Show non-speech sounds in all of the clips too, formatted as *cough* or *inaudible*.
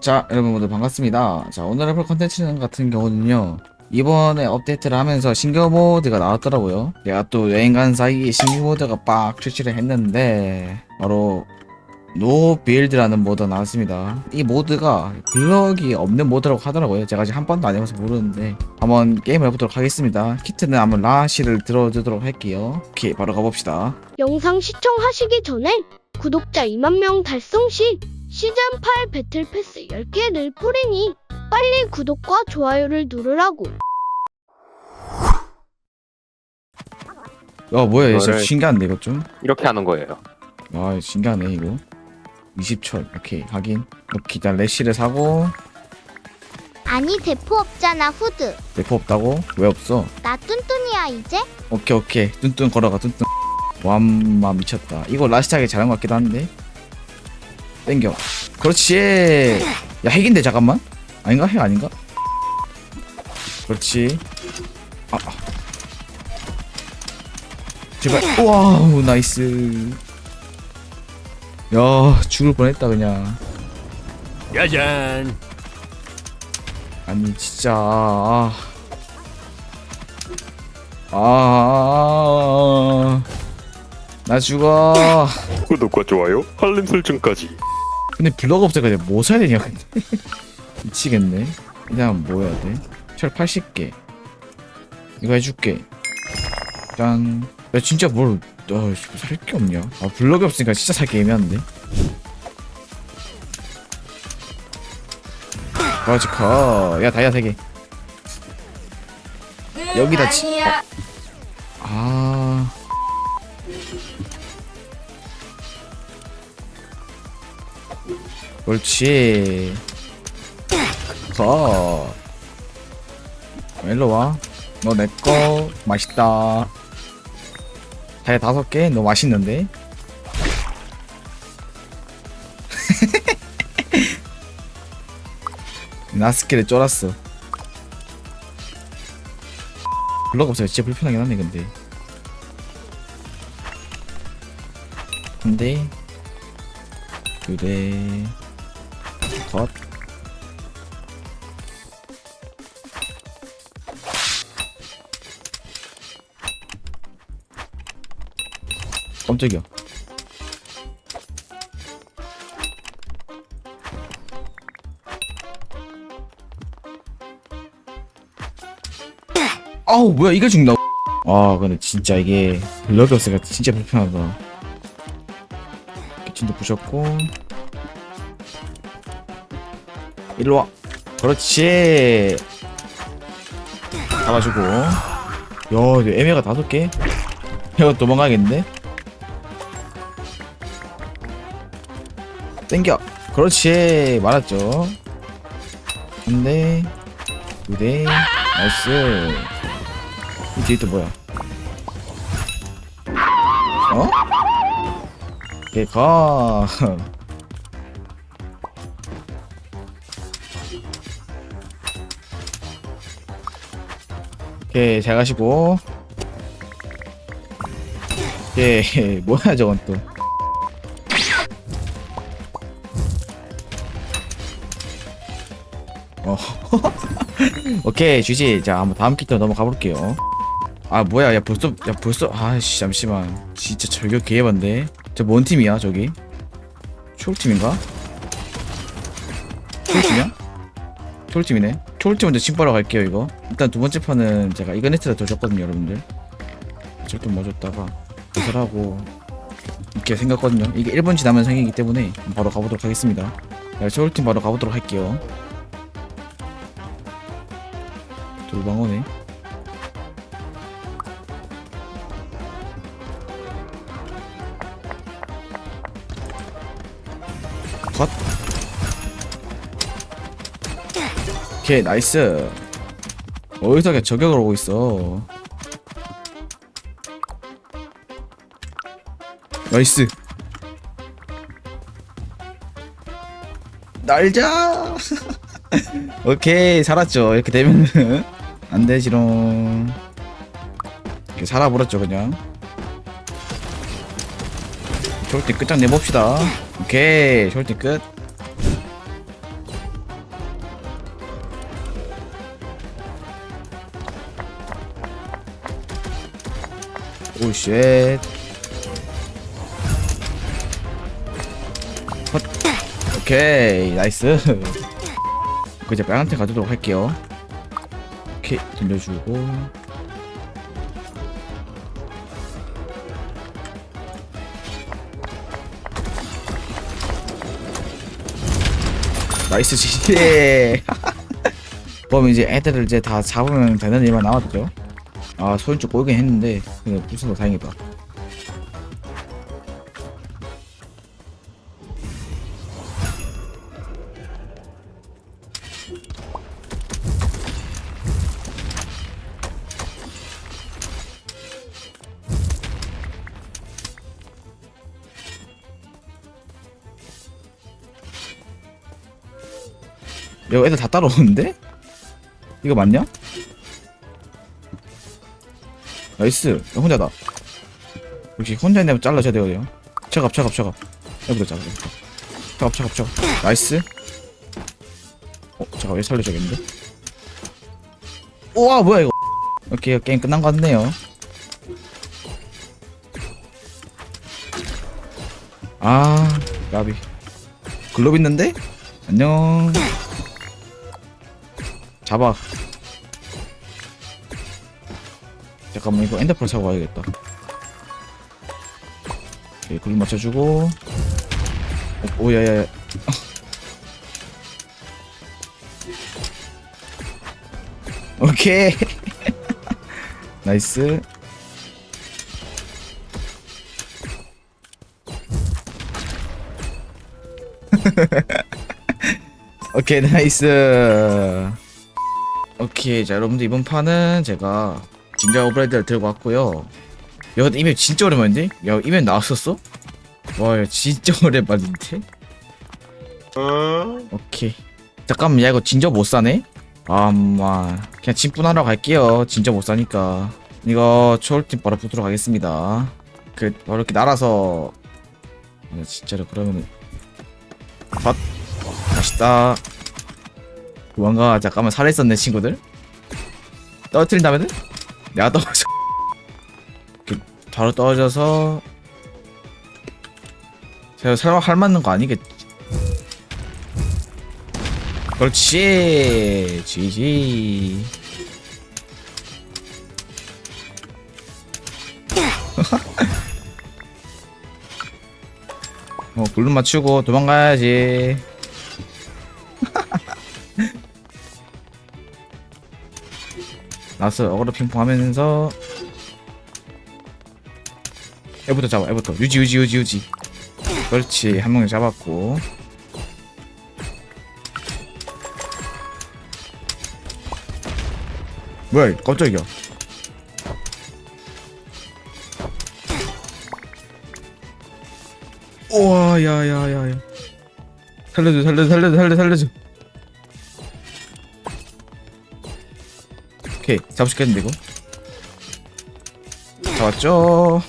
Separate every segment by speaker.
Speaker 1: 자 여러분 모두 반갑습니다. 자 오늘 해볼 컨텐츠 같은 경우는요. 이번에 업데이트를 하면서 신규 모드가 나왔더라고요. 내가 또 여행 간 사이에 신규 모드가 빡 출시를 했는데 바로 노 빌드라는 모드가 나왔습니다. 이 모드가 블럭이 없는 모드라고 하더라고요. 제가 아직 한 번도 안 해봐서 모르는데 한번 게임을 해보도록 하겠습니다. 키트는 한번 라시를 들어주도록 할게요. 오케이 바로 가봅시다.
Speaker 2: 영상 시청하시기 전에 구독자 2만 명 달성 시 시즌 8 배틀 패스 10개를 뿌리니 빨리 구독과 좋아요를 누르라고.
Speaker 1: 어 뭐야 이거 진짜
Speaker 3: 이거를-
Speaker 1: 신기한데 이거 좀
Speaker 3: 이렇게 하는 거예요.
Speaker 1: 아 신기하네 이거 20철 오케이 확인 오케이 일단 레시를 사고
Speaker 2: 아니 대포 없잖아 후드.
Speaker 1: 대포 없다고? 왜 없어?
Speaker 2: 나 뚠뚠이야 이제?
Speaker 1: 오케이 오케이 뚠뚠 걸어가 뚠뚠 와마 미쳤다 이거 라시하게 잘한 것 같기도 한데 땡겨. 그렇지. 야 핵인데 잠깐만. 아닌가? 핵 아닌가? 그렇지. 아, 아. 제발. 와우 나이스. 야 죽을 뻔했다 그냥.
Speaker 3: 짜잔.
Speaker 1: 아니 진짜. 아, 아, 나 죽어.
Speaker 3: 구독과 좋아요, 알림 설정까지.
Speaker 1: 근데 블럭 없애가 뭐 사야 되냐 근데 *laughs* 미치겠네. 그냥 뭐 해야 돼? 철 80개. 이거 해줄게. 짠. 야 진짜 뭘? 어, 살게 없냐? 아 블럭이 없으니까 진짜 살게 애매한데. 그렇지 커. 야 다이아 3개. 여기다 치. 어. 옳지. 거. 일로 와. 너 내 거 맛있다. 다이 다섯 개? 너 맛있는데? *laughs* 나스키를 쫄았어. 블럭 없어요. 진짜 불편하긴 하네, 근데. 근데, 그래. 컷. 깜짝이야. 아우 뭐야 이거 죽나? 아 근데 진짜 이게 블럭이 없으니까 진짜 불편하다. 키친도 부셨고 일로 와. 그렇지. 잡아주고. 야, 애매가 다섯 개. 이거 도망가겠는데? 땡겨. 그렇지. 말았죠. 한 대, 두 대, 나이스. 이또 뭐야? 어? 오케 *laughs* 오케이, 잘 가시고. 오케이, 뭐야, 저건 또. 어. *laughs* 오케이, 주지. 자, 한번 다음 키트 넘어가 볼게요. 아, 뭐야, 야, 벌써, 야, 벌써, 아씨, 잠시만. 진짜 저격 개해반데. 저 뭔 팀이야, 저기? 초록팀인가? 초록팀이야? 초록팀이네. 초록팀 먼저 침바로 갈게요, 이거. 일단 두 번째 판은 제가 이거네트를 더 줬거든요, 여러분들. 절대 못 줬다가, 거절하고, 이렇게 생겼거든요. 이게 1번 지나면 생이기 때문에 바로 가보도록 하겠습니다. 자, 초록팀 바로 가보도록 할게요. 돌방어네. 컷. 오케이 나이스. 어디서 그냥 저격을 오고 있어. 나이스. 날자. *laughs* 오케이 살았죠. 이렇게 되면은 안 되지롱. 이렇게 살아버렸죠 그냥. 쇼울팀 끝장 내봅시다. 오케이 쇼울팀 끝. 오쉣. 헛. 오케이 나이스. 그 이제 빨간색 가도록 할게요. 오케이 돌려주고. 나이스 지시 *laughs* 그럼 이제 애들을 이제 다 잡으면 되는 일만 남았죠 아 소연 좀 꼬이긴 했는데 그냥 부숴서 다행이다 이거 애들 다 따라오는데? 이거 맞냐? 나이스. 야, 혼자다. 역시 혼자 있는 애면 잘라줘야 돼요. 차갑 차갑 차갑 해보자 차갑 차갑 차갑 차갑 나이스. 어 잠깐 왜 살려줘야겠는데? 우와 뭐야 이거. 오케이 게임 끝난 것 같네요. 아 까비. 글로브 있는데? 안녕. 잡아 잠깐만 이거 엔더펄 사고 와야겠다. 오케이 글로 맞춰주고. 오, 오야야야. 오케이. *laughs* 나이스. *laughs* 오케이 나이스. 오케이 자 여러분들 이번 판은 제가 진짜 오브레드를 들고 왔고요. 야 이맵 진짜 오랜만인데? 야 이맵 나왔었어? 와 야, 진짜 *laughs* 오랜만인데? 오케이. 잠깐만 야 이거 진짜 못 사네? 아마. 그냥 진분하러 갈게요. 진짜 못 사니까. 이거 초월팀 바로 붙도록 하겠습니다. 그 바로 이렇게 날아서. 아, 진짜로 그러면은 컷 맛있다. 도망가. 잠깐만 살아있었네 친구들. 떨어뜨린다면은 내가 떨어져 이렇게 바로 떨어져서 제가 설마 할 맞는 거 아니겠지? 그렇지. GG *laughs* 어 굴름 맞추고 도망가야지 나스 어그로 핑퐁 하면서. 애부터 잡아 애부터. 유지 유지 유지 유지. 그렇지. 한 명을 잡았고. 뭐야 깜짝이야. 우와 야야야야. 살려줘 살려줘 살려줘 살려줘 오케이 있겠는데 이거? 잡았죠?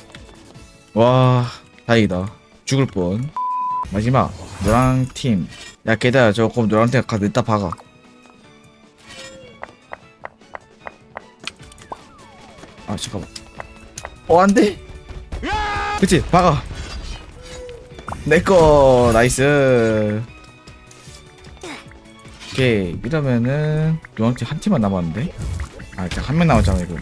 Speaker 1: 와 다행이다. 죽을 뻔. 마지막 노랑 팀야 걔다 저거 노랑 팀 가서 이따 박아. 아 잠깐만. 어 안돼? 그치 박아. 내꺼 나이스. 오케이 이러면은 노랑 팀 한 팀만 남았는데 아, 진짜 한명 남았잖아 이거.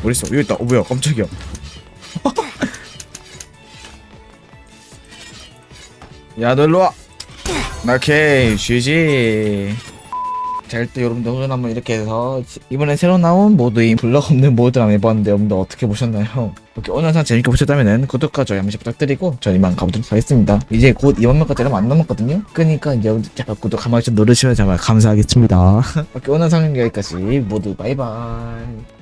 Speaker 1: 어디 있어? 여기 있다. 어 뭐야? 깜짝이야. *laughs* 야, 너 일로 와. 오케이, GG. 자, 일단 여러분들 오늘 한번 이렇게 해서 이번에 새로 나온 모드인 블럭 없는 모드 한번 해봤는데 여러분들 어떻게 보셨나요? 오케이, 오늘 영상 재밌게 보셨다면 구독과 좋아요 한 번씩 부탁드리고 저는 이만 가보도록 하겠습니다. 이제 곧 2만 명까지 얼마 안 남았거든요? 그니까 이제 여러분들 제발 구독 한 번씩 누르시면 정말 감사하겠습니다. *laughs* 오늘 영상은 여기까지 모두 바이바이.